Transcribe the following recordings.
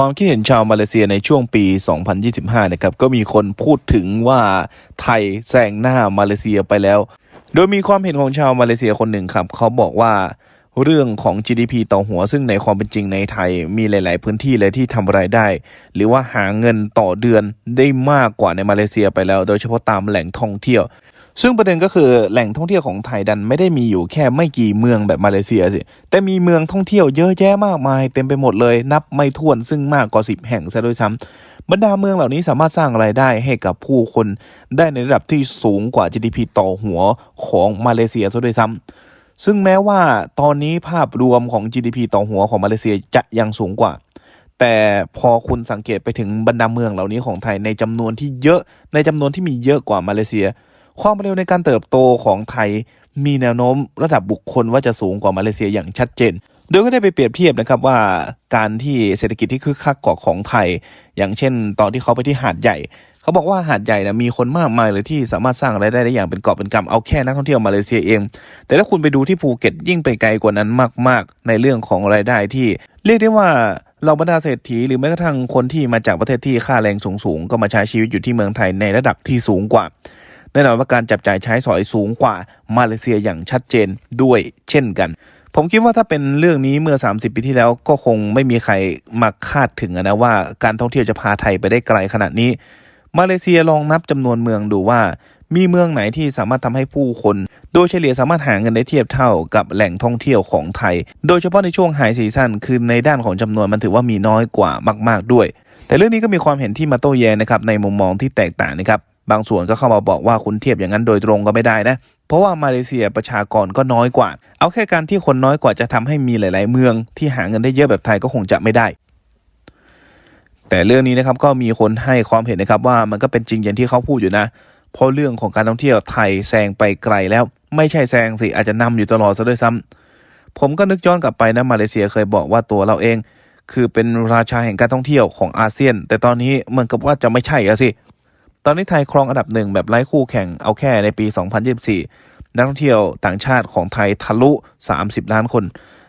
ความคิดเห็นชาวมาเลเซียในช่วงปี 2025 นะครับ ก็มีคนพูดถึงว่าไทยแซงหน้ามาเลเซียไปแล้ว โดยมีความเห็นของชาวมาเลเซียคนหนึ่งครับ เขาบอกว่าเรื่องของ GDP ต่อหัวซึ่งในความเป็นจริงในไทยมีหลาย ๆ พื้นที่เลยที่ทำรายได้ หรือว่าหาเงินต่อเดือนได้มากกว่าในมาเลเซียไปแล้ว โดยเฉพาะตามแหล่งท่องเที่ยว ซึ่งประเด็นก็คือแหล่งท่องเที่ยวของไทยดันไม่ได้มีอยู่แค่ไม่กี่เมืองแบบมาเลเซียสิแต่มีเมืองท่องเที่ยวเยอะแยะมากมาย เต็มไปหมดเลยนับไม่ถ้วนซึ่งมากกว่าสิบแห่งซะด้วยซ้ำบรรดาเมืองเหล่านี้สามารถสร้างรายได้ให้กับผู้คนได้ในระดับที่สูงกว่า GDP ต่อหัวของมาเลเซียซะด้วยซ้ำซึ่งแม้ว่าตอนนี้ภาพรวมของ GDP ต่อหัวของมาเลเซียจะยังสูงกว่า แต่พอคุณสังเกตไปถึงบรรดาเมืองเหล่านี้ของไทยในจำนวนที่เยอะในจำนวนที่มีเยอะกว่ามาเลเซีย ความเร็วในการเติบโตของไทยมีแนวโน้มระดับบุคคลว่าจะสูงกว่ามาเลเซียอย่างชัดเจน โดยก็ได้ไปเปรียบเทียบนะครับว่าการที่เศรษฐกิจที่คึกคักกว่าของไทย อย่างเช่น ตอนที่เขาไปที่หาดใหญ่ เขาบอกว่าหาดใหญ่นะมีคนมากมายเลยที่สามารถสร้างรายได้ได้อย่างเป็นกอบเป็นกำเอาแค่นักท่องเที่ยวมาเลเซียเอง แต่ถ้าคุณไปดูที่ภูเก็ตยิ่งไปไกลกว่านั้นมาก ๆ ในเรื่องของรายได้ที่ เรียกได้ว่าเราบรรดาเศรษฐีหรือแม้กระทั่งคนที่มาจากประเทศที่ค่าแรงสูงๆก็มาใช้ชีวิตอยู่ที่เมืองไทยในระดับที่สูงกว่า แน่นอนว่าการจับจ่ายใช้สอยสูงกว่ามาเลเซียอย่างชัดเจนด้วยเช่นกัน ผมคิดว่าถ้าเป็นเรื่องนี้เมื่อ 30 ปีที่แล้วก็คงไม่มีใครมาคาดถึงนะว่าการท่องเที่ยวจะพาไทยไปได้ไกลขนาดนี้ มาเลเซียลองนับจำนวนเมืองดูว่า มีเมืองไหนที่สามารถทำให้ผู้คน โดยเฉลี่ยสามารถหาเงินได้เทียบเท่ากับแหล่งท่องเที่ยวของไทย โดยเฉพาะในช่วงไฮซีซั่นคือในด้านของจำนวนมันถือว่ามีน้อยกว่ามาก ๆด้วย แต่เรื่องนี้ก็มีความเห็นที่มาโต้แย้งนะครับในมุมมองที่แตกต่างนะครับ บางส่วนก็เข้ามาบอกว่าคุณเทียบอย่างนั้นโดยตรงก็ไม่ได้นะ เพราะว่ามาเลเซียประชากรก็น้อยกว่า เอาแค่การที่คนน้อยกว่าจะทำให้มีหลาย ๆ เมือง ที่หาเงินได้เยอะแบบไทยก็คงจะไม่ได้ แต่เรื่องนี้นะครับก็มีคนให้ความเห็นนะครับว่ามันก็เป็นจริงอย่างที่เขาพูดอยู่นะ เพราะเรื่องของการท่องเที่ยวไทยแซงไปไกลแล้ว ไม่ใช่แซงสิอาจจะนำอยู่ตลอดซะด้วยซ้ำผมก็นึกย้อนกลับไปนะมาเลเซียเคยบอกว่าตัวเราเอง คือเป็นราชาแห่งการท่องเที่ยวของอาเซียน แต่ตอนนี้เหมือนกับว่าจะไม่ใช่อะสิ อนนี้ไทยครองอันดับหนึ่งแบบไร้คู่แข่งเอาแค่ในปี 2024 นักท่องเที่ยวต่างชาติของไทยทะลุ 30 ล้านคน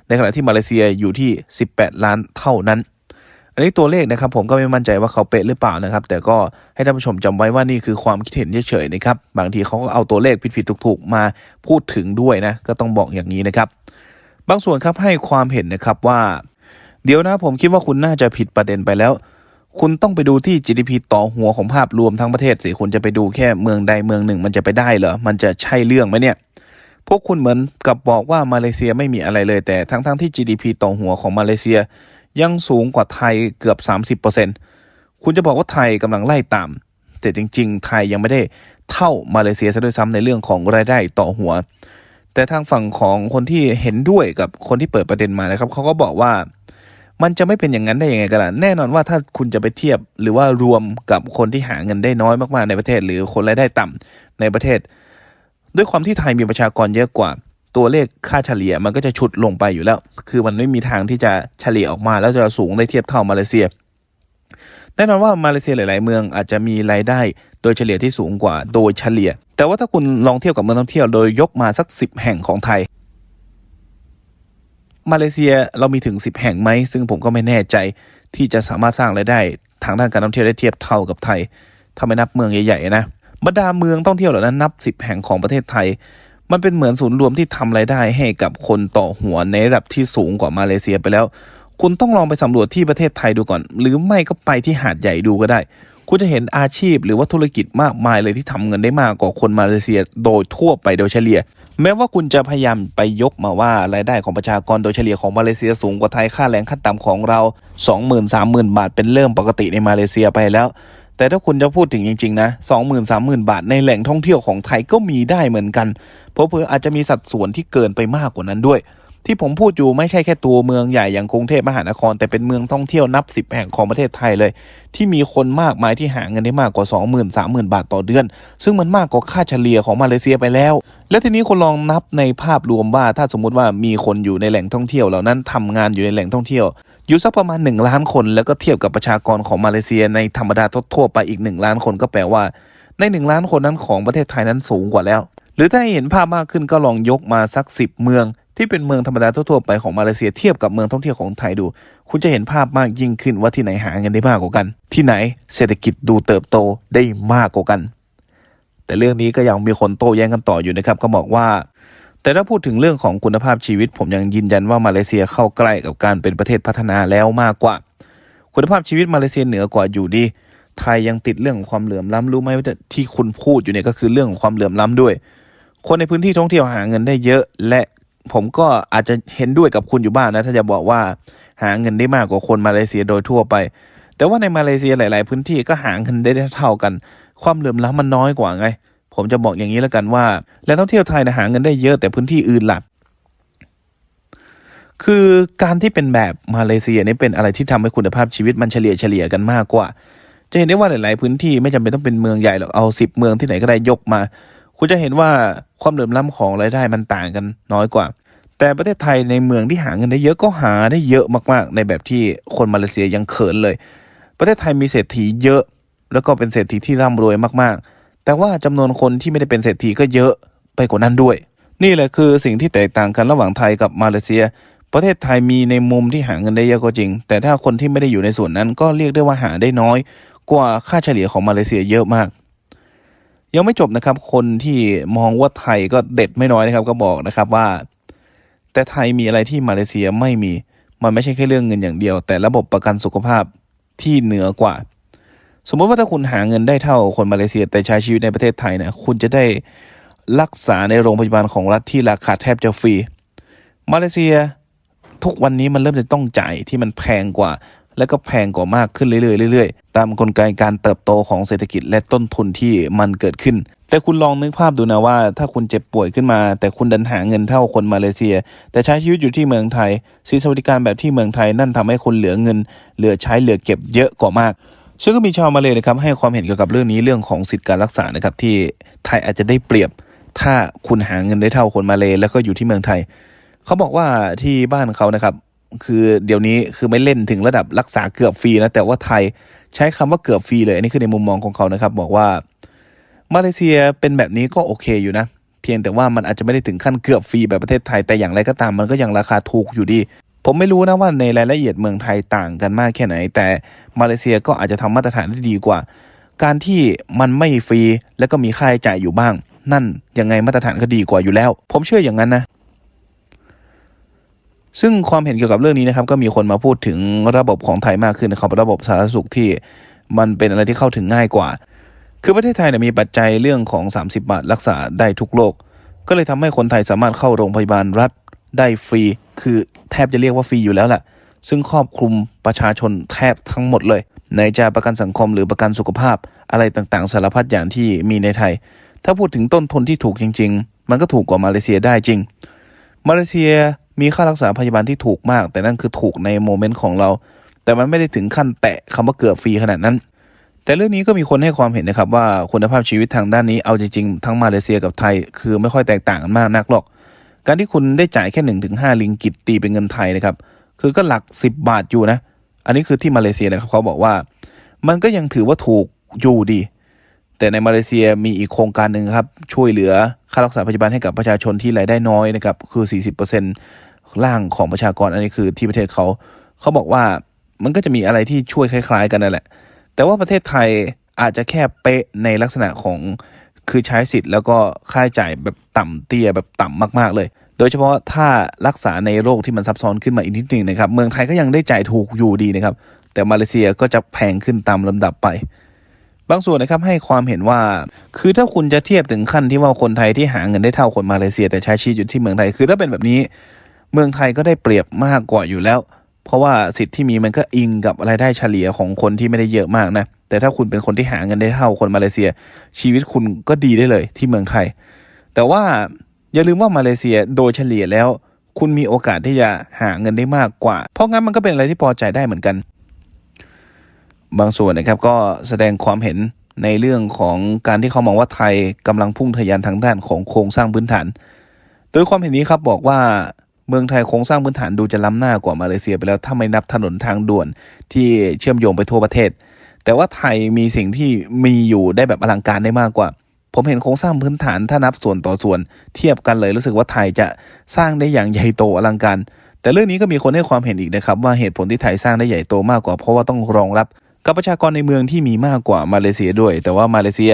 ในขณะที่มาเลเซียอยู่ที่ 18 ล้านเท่านั้น อันนี้ตัวเลขนะครับผมก็ไม่มั่นใจว่าเขาเป๊ะหรือเปล่านะครับ แต่ก็ให้ท่านผู้ชมจำไว้ว่านี่คือความคิดเห็นเฉยๆนะครับ บางทีเขาก็เอาตัวเลขผิดๆถูกๆ มาพูดถึงด้วยนะ ก็ต้องบอกอย่างนี้นะครับ บางส่วนครับให้ความเห็นนะครับว่า เดี๋ยวนะผมคิดว่าคุณน่าจะผิดประเด็นไปแล้ว คุณต้องไปดูที่ GDP ต่อหัวของภาพรวมทั้งประเทศสิคุณจะไปดูแค่เมืองใดเมืองหนึ่ง มันจะไปได้เหรอ มันจะใช่เรื่องไหมเนี่ย พวกคุณเหมือนกับบอกว่ามาเลเซียไม่มีอะไรเลย แต่ทั้งๆทที่ GDP ต่อหัวของมาเลเซีย ยังสูงกว่าไทยเกือบ 30%คุณจะบอกว่าไทยกำลังไล่ตาม แต่จริง ๆ ไทยยังไม่ได้เท่ามาเลเซียซะด้วยซ้ำในเรื่องของรายได้ต่อหัว แต่ทางฝั่งของคนที่เห็นด้วยกับคนที่เปิดประเด็นมานะครับเขาก็บอกว่า มันจะไม่เป็นอย่างนั้นได้ยังไงกันล่ะแน่นอนว่าถ้าคุณจะไปเทียบหรือว่ารวมกับคนที่หาเงินได้น้อยมากๆในประเทศ หรือคนรายได้ต่ำในประเทศ ด้วยความที่ไทยมีประชากรเยอะกว่า ตัวเลขค่าเฉลี่ยมันก็จะชุดลงไปอยู่แล้ว คือมันไม่มีทางที่จะเฉลี่ยออกมา แล้วจะสูงได้เทียบเท่ามาเลเซียแน่นอนว่ามาเลเซียหลาย ๆ เมืองอาจจะมีรายได้โดยเฉลี่ยที่สูงกว่าโดยเฉลี่ย แต่ว่าถ้าคุณลองเทียบกับเมืองท่องเที่ยวโดยยกมาสักสิบแห่งของไทย มาเลเซียเรามีถึง 10 แห่งไหม ซึ่งผมก็ไม่แน่ใจที่จะสามารถสร้างรายได้ ทางด้านการท่องเที่ยวได้เทียบเท่ากับไทย ถ้าไม่นับเมืองใหญ่ๆนะ บรรดาเมืองท่องเที่ยวเหล่านั้นนับ 10 แห่งของประเทศไทย มันเป็นเหมือนศูนย์รวมที่ทำรายได้ให้กับคนต่อหัวในระดับที่สูงกว่ามาเลเซียไปแล้ว คุณต้องลองไปสำรวจที่ประเทศไทยดูก่อน หรือไม่ก็ไปที่หาดใหญ่ดูก็ได้ คุณจะเห็นอาชีพหรือว่าธุรกิจมากมายเลยที่ทำเงินได้มากกว่าคนมาเลเซีย โดยทั่วไปโดยเฉลี่ย แม้ว่าคุณจะพยายามไปยกมาว่ารายได้ของประชากรโดยเฉลี่ยของมาเลเซียสูงกว่าไทยค่าแรงขั้นต่ำของเรา 20,000 30,000 บาทเป็นเรื่องปกติในมาเลเซียไปแล้ว แต่ถ้าคุณจะพูดถึงจริง ๆ นะ20,000 30,000 บาทในแหล่งท่องเที่ยวของไทยก็มีได้เหมือนกัน เพราะเพื่ออาจจะมีสัดส่วนที่เกินไปมากกว่านั้นด้วย ที่ผมพูดอยู่ไม่ใช่แค่ตัวเมืองใหญ่อย่างกรุงเทพมหานคร แต่เป็นเมืองท่องเที่ยวนับสิบแห่งของประเทศไทยเลย ที่มีคนมากมายที่หาเงินได้มากกว่า 20,000 30,000 บาทต่อเดือน ซึ่งมันมากกว่าค่าเฉลี่ยของมาเลเซียไปแล้ว และทีนี้คนลองนับในภาพรวมว่าถ้าสมมุติว่ามีคนอยู่ในแหล่งท่องเที่ยวเหล่านั้นทำงานอยู่ในแหล่งท่องเที่ยวอยู่สักประมาณ 1 ล้านคน แล้วก็เทียบกับประชากรของมาเลเซียในธรรมดาทั่วไปอีก 1 ล้านคนก็แปลว่า ใน 1 ล้านคนนั้นของประเทศไทยนั้นสูงกว่าแล้ว หรือถ้าเห็นภาพมากขึ้นก็ลองยกมาสัก 10 เมือง ที่เป็นเมืองธรรมดาทั่วๆไปของมาเลเซียเทียบกับเมืองท่องเที่ยวของไทยดู คุณจะเห็นภาพมากยิ่งขึ้นว่าที่ไหนหาเงินได้มากกว่ากัน ที่ไหนเศรษฐกิจดูเติบโตได้มากกว่ากัน แต่เรื่องนี้ก็ยังมีคนโต้แย้งกันต่ออยู่นะครับก็บอกว่า แต่ถ้าพูดถึงเรื่องของคุณภาพชีวิต ผมยังยืนยันว่ามาเลเซียเข้าใกล้กับการเป็นประเทศพัฒนาแล้วมากกว่า คุณภาพชีวิตมาเลเซียเหนือกว่าอยู่ดีไทยยังติดเรื่องความเหลื่อมล้ำรู้ไหมว่าที่คุณพูดอยู่เนี่ยก็คือเรื่องของความเหลื่อมล้ำด้วย คนในพื้นที่ท่องเที่ยวหาเงินได้เยอะ และ ผมก็อาจจะเห็นด้วยกับคุณอยู่บ้างนะ ถ้าจะบอกว่าหาเงินได้มากกว่าคนมาเลเซียโดยทั่วไป แต่ว่าในมาเลเซียหลาย ๆ พื้นที่ก็หาเงินได้เท่ากัน ความเหลื่อมล้ำมันน้อยกว่าไง ผมจะบอกอย่างนี้แล้วกันว่า แล่งท่องเที่ยวไทยนะหาเงินได้เยอะแต่พื้นที่อื่นหลักคือการที่เป็นแบบมาเลเซียนี่เป็นอะไรที่ทำให้คุณภาพชีวิตมันเฉลี่ยเฉลี่ยกันมากกว่า จะเห็นได้ว่าหลาย ๆ พื้นที่ไม่จำเป็นต้องเป็นเมืองใหญ่หรอกเอาสิบเมืองที่ไหนก็ได้ยกมา คุณจะเห็นว่าความเหลื่อมล้ำของรายได้มันต่างกันน้อยกว่า แต่ประเทศไทยในเมืองที่หาเงินได้เยอะก็หาได้เยอะมากๆ ในแบบที่คนมาเลเซียยังเขินเลย ประเทศไทยมีเศรษฐีเยอะ แล้วก็เป็นเศรษฐีที่ร่ำรวยมากๆ แต่ว่าจำนวนคนที่ไม่ได้เป็นเศรษฐีก็เยอะไปกว่านั้นด้วย นี่แหละคือสิ่งที่แตกต่างกันระหว่างไทยกับมาเลเซีย ประเทศไทยมีในมุมที่หาเงินได้เยอะก็จริง แต่ถ้าคนที่ไม่ได้อยู่ในส่วนนั้นก็เรียกได้ว่าหาได้น้อย กว่าค่าเฉลี่ยของมาเลเซียเยอะมากยังไม่จบนะครับ คนที่มองว่าไทยก็เด็ดไม่น้อยนะครับ ก็บอกนะครับว่า แต่ไทยมีอะไรที่มาเลเซียไม่มี มันไม่ใช่แค่เรื่องเงินอย่างเดียว แต่ระบบประกันสุขภาพที่เหนือกว่า สมมติว่าถ้าคุณหาเงินได้เท่าคนมาเลเซีย แต่ใช้ชีวิตในประเทศไทยนะคุณจะได้รักษาในโรงพยาบาลของรัฐที่ราคาแทบจะฟรี มาเลเซียทุกวันนี้มันเริ่มจะต้องจ่ายที่มันแพงกว่า และก็แพงกว่ามากขึ้นเรื่อยๆเรื่อยๆ ตามกลไกการเติบโตของเศรษฐกิจและต้นทุนที่มันเกิดขึ้น แต่คุณลองนึกภาพดูนะว่า ถ้าคุณเจ็บป่วยขึ้นมา แต่คุณดันหาเงินเท่าคนมาเลเซีย แต่ใช้ชีวิตอยู่ที่เมืองไทยสินสวัสดิการแบบที่เมืองไทยนั่นทำให้คุณเหลือเงิน เหลือใช้เหลือเก็บเยอะกว่ามากซึ่งก็มีชาวมาเลยนะครับให้ความเห็นเกี่ยวกับเรื่องนี้เรื่องของสิทธิการรักษานะครับที่ไทยอาจจะได้เปรียบ ถ้าคุณหาเงินได้เท่าคนมาเลยแล้วก็อยู่ที่เมืองไทย เขาบอกว่าที่บ้านเขานะครับ คือเดี๋ยวนี้คือไม่เล่นถึงระดับรักษาเกือบฟรีนะแต่ว่าไทยใช้คำว่าเกือบฟรีเลย อันนี้คือในมุมมองของเขานะครับ บอกว่ามาเลเซียเป็นแบบนี้ก็โอเคอยู่นะ เพียงแต่ว่ามันอาจจะไม่ได้ถึงขั้นเกือบฟรีแบบประเทศไทยแต่อย่างไรก็ตามมันก็ยังราคาถูกอยู่ดี ผมไม่รู้นะว่าในรายละเอียดเมืองไทยต่างกันมากแค่ไหน แต่มาเลเซียก็อาจจะทำมาตรฐานได้ดีกว่า การที่มันไม่ฟรีแล้วก็มีค่าใช้จ่ายอยู่บ้าง นั่นยังไงมาตรฐานก็ดีกว่าอยู่แล้ว ผมเชื่ออย่างนั้นนะ ซึ่งความเห็นเกี่ยวกับเรื่องนี้นะครับก็มีคนมาพูดถึงระบบของไทยมากขึ้นนะครับระบบสาธารณสุขที่มันเป็นอะไรที่เข้าถึงง่ายกว่า คือประเทศไทยเนี่ยมีปัจจัยเรื่องของ 30 บาทรักษาได้ทุกโรคก็เลยทำให้คนไทยสามารถเข้าโรงพยาบาลรัฐได้ฟรี คือแทบจะเรียกว่าฟรีอยู่แล้วแหละซึ่งครอบคลุมประชาชนแทบทั้งหมดเลยในจะประกันสังคมหรือประกันสุขภาพอะไรต่างๆ สารพัดอย่างที่มีในไทย ถ้าพูดถึงต้นทุนที่ถูกจริง ๆ มันก็ถูกกว่ามาเลเซียได้จริง มาเลเซีย มีค่ารักษาพยาบาลที่ถูกมาก แต่นั่นคือถูกในโมเมนต์ของเรา แต่มันไม่ได้ถึงขั้นแตะคำว่าเกือบฟรีขนาดนั้น แต่เรื่องนี้ก็มีคนให้ความเห็นนะครับว่าคุณภาพชีวิตทางด้านนี้เอาจริงๆทั้งมาเลเซียกับไทย คือไม่ค่อยแตกต่างกันมากนักหรอก การที่คุณได้จ่ายแค่หนึ่งถึงห้าลิงกิตตีเป็นเงินไทยนะครับคือก็หลักสิบบาทอยู่นะ อันนี้คือที่มาเลเซียนะครับเขาบอกว่า มันก็ยังถือว่าถูกอยู่ดีแต่ในมาเลเซียมีอีกโครงการหนึ่งครับ ช่วยเหลือค่ารักษาพยาบาลให้กับประชาชนที่รายได้น้อยนะครับ คือ 40% ล่างของประชากรอันนี้คือที่ประเทศเขาเขาบอกว่ามันก็จะมีอะไรที่ช่วยคล้าย ๆ กันนั่นแหละ แต่ว่าประเทศไทยอาจจะแค่เป๊ะในลักษณะของคือใช้สิทธิ์แล้วก็ค่าใช้จ่ายแบบต่ำเตี้ยแบบต่ำมากๆเลย โดยเฉพาะถ้ารักษาในโรคที่มันซับซ้อนขึ้นมาอีกนิดหนึ่งนะครับ เมืองไทยก็ยังได้จ่ายถูกอยู่ดีนะครับ แต่มาเลเซียก็จะแพงขึ้นตามลำดับไป บางส่วนนะครับให้ความเห็นว่า คือถ้าคุณจะเทียบถึงขั้นที่ว่าคนไทยที่หาเงินได้เท่าคนมาเลเซีย แต่ใช้ชีวิตอยู่ที่เมืองไทย คือถ้าเป็นแบบนี้ เมืองไทยก็ได้เปรียบมากกว่าอยู่แล้ว เพราะว่าสิทธิ์ที่มีมันก็อิงกับรายได้เฉลี่ยของคนที่ไม่ได้เยอะมากนะ แต่ถ้าคุณเป็นคนที่หาเงินได้เท่าคนมาเลเซีย ชีวิตคุณก็ดีได้เลยที่เมืองไทย แต่ว่าอย่าลืมว่ามาเลเซียโดยเฉลี่ยแล้ว คุณมีโอกาสที่จะหาเงินได้มากกว่า เพราะงั้นมันก็เป็นอะไรที่พอใจได้เหมือนกัน บางส่วนนะครับก็แสดงความเห็นในเรื่องของการที่เขามองว่าไทยกำลังพุ่งทะยานทางด้านของโครงสร้างพื้นฐาน โดยความเห็นนี้ครับบอกว่า เมืองไทยโครงสร้างพื้นฐานดูจะล้ำหน้ากว่ามาเลเซียไปแล้วถ้าไม่นับถนนทางด่วนที่เชื่อมโยงไปทั่วประเทศ แต่ว่าไทยมีสิ่งที่มีอยู่ได้แบบอลังการได้มากกว่า ผมเห็นโครงสร้างพื้นฐานถ้านับส่วนต่อส่วน เทียบกันเลยรู้สึกว่าไทยจะสร้างได้อย่างใหญ่โตอลังการ แต่เรื่องนี้ก็มีคนให้ความเห็นอีกนะครับ ว่าเหตุผลที่ไทยสร้างได้ใหญ่โตมากกว่า เพราะว่าต้องรองรับกับประชากรในเมืองที่มีมากกว่ามาเลเซียด้วย แต่ว่ามาเลเซีย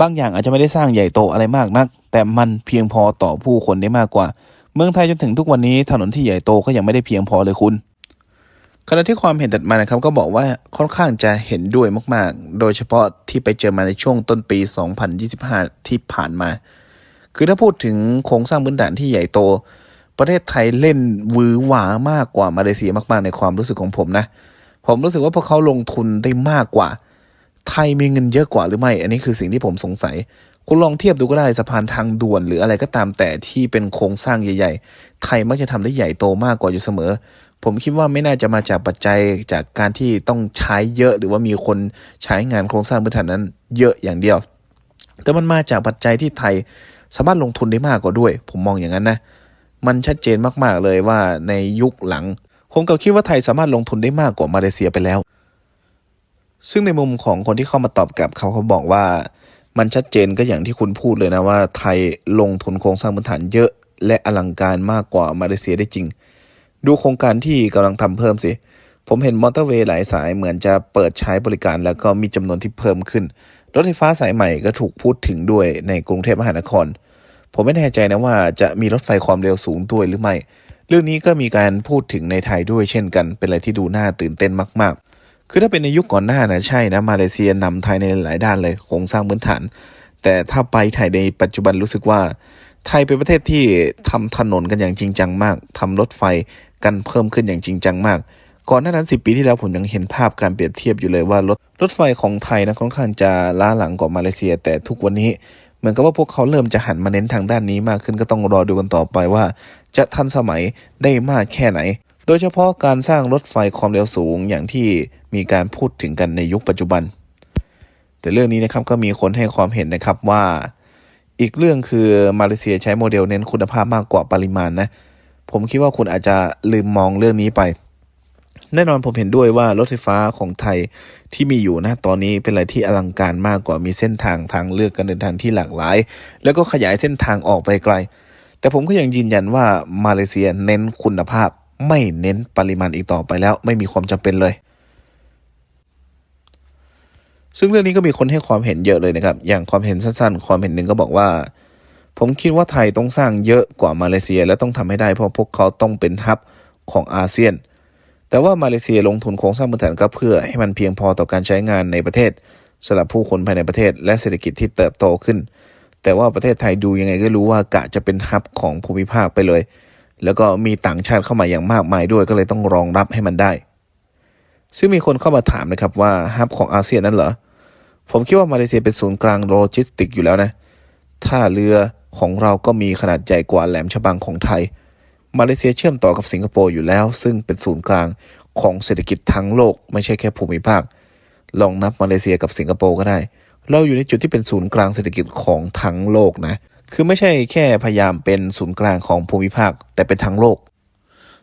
บางอย่างอาจจะไม่ได้สร้างใหญ่โตอะไรมากนัก แต่มันเพียงพอต่อผู้คนได้มากกว่า เมืองไทยจนถึงทุกวันนี้ถนนที่ใหญ่โตก็ยังไม่ได้เพียงพอเลยคุณขณะที่ความเห็นถัดมานะครับก็บอกว่าค่อนข้างจะเห็นด้วยมาก ๆ โดยเฉพาะที่ไปเจอมาในช่วงต้นปี 2025 ที่ผ่านมา คือถ้าพูดถึงโครงสร้างพื้นฐานที่ใหญ่โต ประเทศไทยเล่นวือหวามากกว่ามาเลเซียมาก ๆ ในความรู้สึกของผมนะ ผมรู้สึกว่าพวกเขาลงทุนได้มากกว่า ไทยมีเงินเยอะกว่าหรือไม่ อันนี้คือสิ่งที่ผมสงสัย คุณลองเทียบดูก็ได้สะพานทางด่วนหรืออะไรก็ตามแต่ที่เป็นโครงสร้างใหญ่ ๆ ไทยมักจะทำได้ใหญ่โตมากกว่าอยู่เสมอ ผมคิดว่าไม่น่าจะมาจากปัจจัยจากการที่ต้องใช้เยอะหรือว่ามีคนใช้งานโครงสร้างพื้นฐานนั้น เยอะอย่างเดียว แต่มันมาจากปัจจัยที่ไทยสามารถลงทุนได้มากกว่าด้วย ผมมองอย่างนั้นนะ มันชัดเจนมากๆเลยว่าในยุคหลัง ผมกับคิดว่าไทยสามารถลงทุนได้มากกว่ามาเลเซียไปแล้ว ซึ่งในมุมของคนที่เข้ามาตอบกลับเขาเขาบอกว่า มันชัดเจนก็อย่างที่คุณพูดเลยนะว่าไทยลงทุนโครงสร้างพื้นฐานเยอะ และอลังการมากกว่ามาเลเซียได้จริง ดูโครงการที่กำลังทำเพิ่มสิ ผมเห็นมอเตอร์เวย์หลายสายเหมือนจะเปิดใช้บริการแล้วก็มีจำนวนที่เพิ่มขึ้น รถไฟฟ้าสายใหม่ก็ถูกพูดถึงด้วยในกรุงเทพมหานคร ผมไม่แน่ใจนะว่าจะมีรถไฟความเร็วสูงด้วยหรือไม่ เรื่องนี้ก็มีการพูดถึงในไทยด้วยเช่นกัน เป็นอะไรที่ดูน่าตื่นเต้นมาก ๆ คือถ้าเป็นในยุคก่อนหน้านะใช่นะมาเลเซียนำไทยในหลายด้านเลยโครงสร้างพื้นฐาน แต่ถ้าไปไทยในปัจจุบันรู้สึกว่า ไทยเป็นประเทศที่ทำถนนกันอย่างจริงจังมากทำรถไฟกันเพิ่มขึ้นอย่างจริงจังมาก ก่อนหน้านั้นสิปีที่แล้วผมยังเห็นภาพการเปรียบเทียบอยู่เลยว่ารถรถไฟของไทยนะค่อนข้างจะล้าหลังกว่ามาเลเซีย แต่ทุกวันนี้เหมือนกับว่าพวกเขาเริ่มจะหันมาเน้นทางด้านนี้มากขึ้นก็ต้องรอดูกันต่อไปว่า จะทันสมัยได้มากแค่ไหน โดยเฉพาะการสร้างรถไฟความเร็วสูงอย่างที่มีการพูดถึงกันในยุคปัจจุบัน แต่เรื่องนี้นะครับก็มีคนให้ความเห็นนะครับว่า อีกเรื่องคือมาเลเซียใช้โมเดลเน้นคุณภาพมากกว่าปริมาณนะ ผมคิดว่าคุณอาจจะลืมมองเรื่องนี้ไป แน่นอนผมเห็นด้วยว่ารถไฟฟ้าของไทยที่มีอยู่นะตอนนี้เป็นอะไรที่อลังการมากกว่ามีเส้นทางทางเลือกการเดินทางที่หลากหลาย แล้วก็ขยายเส้นทางออกไปไกล แต่ผมก็ยังยืนยันว่ามาเลเซียเน้นคุณภาพ ไม่เน้นปริมาณอีกต่อไปแล้วไม่มีความจำเป็นเลย ซึ่งเรื่องนี้ก็มีคนให้ความเห็นเยอะเลยนะครับ อย่างความเห็นสั้นๆ ความเห็นหนึ่งก็บอกว่า ผมคิดว่าไทยต้องสร้างเยอะกว่ามาเลเซียและต้องทำให้ได้เพราะพวกเขาต้องเป็นฮับของอาเซียน แต่ว่ามาเลเซียลงทุนโครงสร้างพื้นฐานก็เพื่อให้มันเพียงพอต่อการใช้งานในประเทศสำหรับผู้คนภายในประเทศ และเศรษฐกิจที่เติบโตขึ้น แต่ว่าประเทศไทยดูยังไงก็รู้ว่ากะจะเป็นฮับของภูมิภาคไปเลย แล้วก็มีต่างชาติเข้ามาอย่างมากมายด้วยก็เลยต้องรองรับให้มันได้ ซึ่งมีคนเข้ามาถามนะครับว่าฮับของอาเซียนนั้นเหรอ ผมคิดว่ามาเลเซียเป็นศูนย์กลางโลจิสติกอยู่แล้วนะท่าเรือของเราก็มีขนาดใหญ่กว่าแหลมฉบังของไทย มาเลเซียเชื่อมต่อกับสิงคโปร์อยู่แล้ว ซึ่งเป็นศูนย์กลางของเศรษฐกิจทั้งโลก ไม่ใช่แค่ภูมิภาค ลองนับมาเลเซียกับสิงคโปร์ก็ได้ เราอยู่ในจุดที่เป็นศูนย์กลางเศรษฐกิจของทั้งโลกนะ คือไม่ใช่แค่พยายามเป็นศูนย์กลางของภูมิภาค แต่เป็นทั้งโลก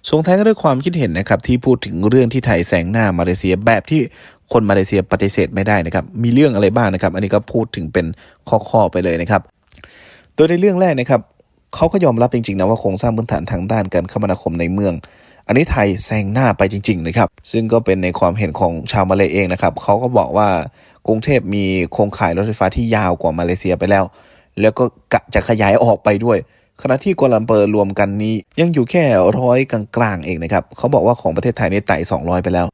ส่งท้ายก็ด้วยความคิดเห็นนะครับที่พูดถึงเรื่องที่ไทยแซงหน้ามาเลเซียแบบที่คนมาเลเซียปฏิเสธไม่ได้นะครับ มีเรื่องอะไรบ้างนะครับ อันนี้ก็พูดถึงเป็นข้อๆไปเลยนะครับ โดยในเรื่องแรกนะครับเขาก็ยอมรับจริงๆนะว่าโครงสร้างพื้นฐานทางด้านการคมนาคมในเมือง อันนี้ไทยแซงหน้าไปจริงๆนะครับ ซึ่งก็เป็นในความเห็นของชาวมาเลเองนะครับเขาก็บอกว่ากรุงเทพมีโครงข่ายรถไฟฟ้าที่ยาวกว่ามาเลเซียไปแล้ว แล้วก็กะจะขยายออกไปด้วย ขณะที่กัวลาลัมเปอร์รวมกันนี้ ยังอยู่แค่ร้อยกลางๆเองนะครับ เขาบอกว่าของประเทศไทยนี่ไต่ 200 ไปแล้ว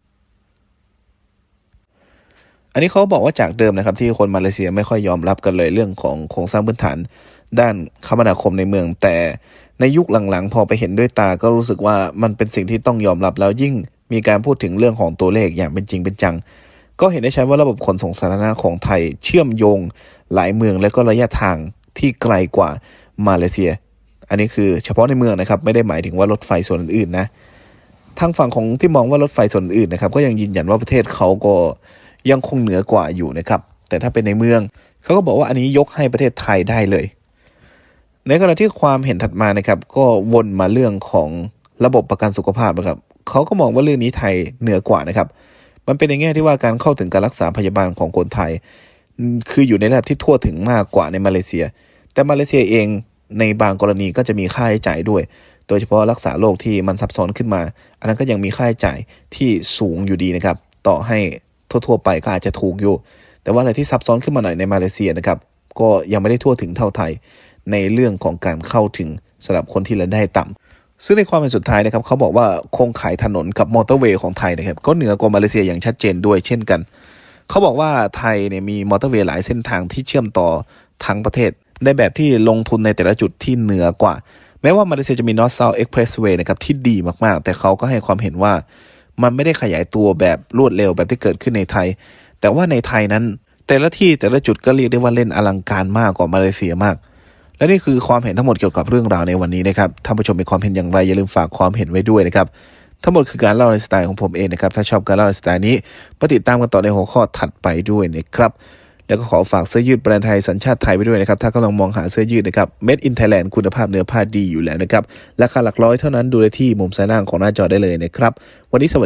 อันนี้เขาบอกว่าจากเดิมนะครับ ที่คนมาเลเซียไม่ค่อยยอมรับกันเลยเรื่องของโครงสร้างพื้นฐาน ด้านคมนาคมในเมือง แต่ในยุคหลังๆ พอไปเห็นด้วยตาก็รู้สึกว่ามันเป็นสิ่งที่ต้องยอมรับแล้วยิ่งมีการพูดถึงเรื่องของตัวเลขอย่างเป็นจริงเป็นจัง ก็เห็นได้ชัดว่าระบบขนส่งสาธารณะของไทยเชื่อมโยงหลายเมืองและก็ระยะทาง ที่ไกลกว่ามาเลเซีย อันนี้คือเฉพาะในเมืองนะครับ ไม่ได้หมายถึงว่ารถไฟส่วนอื่นๆนะทางฝั่งของที่มองว่ารถไฟส่วนอื่นนะครับ ก็ยังยืนยันว่าประเทศเขาก็ยังคงเหนือกว่าอยู่นะครับ แต่ถ้าเป็นในเมืองเขาก็บอกว่าอันนี้ยกให้ประเทศไทยได้เลย ในขณะที่ความเห็นถัดมานะครับ ก็วนมาเรื่องของระบบประกันสุขภาพนะครับเขาก็มองว่าเรื่องนี้ไทยเหนือกว่านะครับ มันเป็นในแง่ที่ว่าการเข้าถึงการรักษาพยาบาลของคนไทย คืออยู่ในระดับที่ทั่วถึงมากกว่าในมาเลเซีย แต่มาเลเซียเองในบางกรณีก็จะมีค่าใช้จ่ายด้วย โดยเฉพาะรักษาโรคที่มันซับซ้อนขึ้นมา อันนั้นก็ยังมีค่าใช้จ่ายที่สูงอยู่ดีนะครับ ต่อให้ทั่วๆ ไปก็อาจจะถูกอยู่ แต่ว่าอะไรที่ซับซ้อนขึ้นมาหน่อยในมาเลเซียนะครับ ก็ยังไม่ได้ทั่วถึงเท่าไทย ในเรื่องของการเข้าถึงสำหรับคนที่รายได้ต่ำซึ่งในความเป็นสุดท้ายนะครับ เขาบอกว่าโครงข่ายถนนกับมอเตอร์เวย์ของไทยนะครับ ก็เหนือกว่ามาเลเซียอย่างชัดเจนด้วยเช่นกัน เขาบอกว่าไทยเนี่ยมีมอเตอร์เวย์หลายเส้นทางที่เชื่อมต่อทั้งประเทศ ได้แบบที่ลงทุนในแต่ละจุดที่เหนือกว่า แม้ว่ามาเลเซียจะมี North South Expressway นะครับที่ดีมากๆ แต่เขาก็ให้ความเห็นว่า มันไม่ได้ขยายตัวแบบรวดเร็วแบบที่เกิดขึ้นในไทย แต่ว่าในไทยนั้น แต่ละที่แต่ละจุดก็เรียกได้ว่าเล่นอลังการมากกว่ามาเลเซียมาก และนี่คือความเห็นทั้งหมดเกี่ยวกับเรื่องราวในวันนี้นะครับท่านผู้ชมมีความเห็นอย่างไรอย่าลืมฝากความเห็นไว้ด้วยนะครับทั้งหมดคือการเล่าในสไตล์ของผมเองนะครับ ถ้าชอบการเล่าในสไตล์นี้ไปติดตามกันต่อในหัวข้อถัดไปด้วยนะครับ แล้วก็ขอฝากเสื้อยืดแบรนด์ไทยสัญชาติไทยไว้ด้วยนะครับ ถ้ากำลังมองหาเสื้อยืดนะครับ Made in Thailand คุณภาพเนื้อผ้าดีอยู่แล้วนะครับ ราคาหลักร้อยเท่านั้นดูได้ที่มุมซ้ายล่างของหน้าจอได้เลยนะครับ วันนี้สวัสดี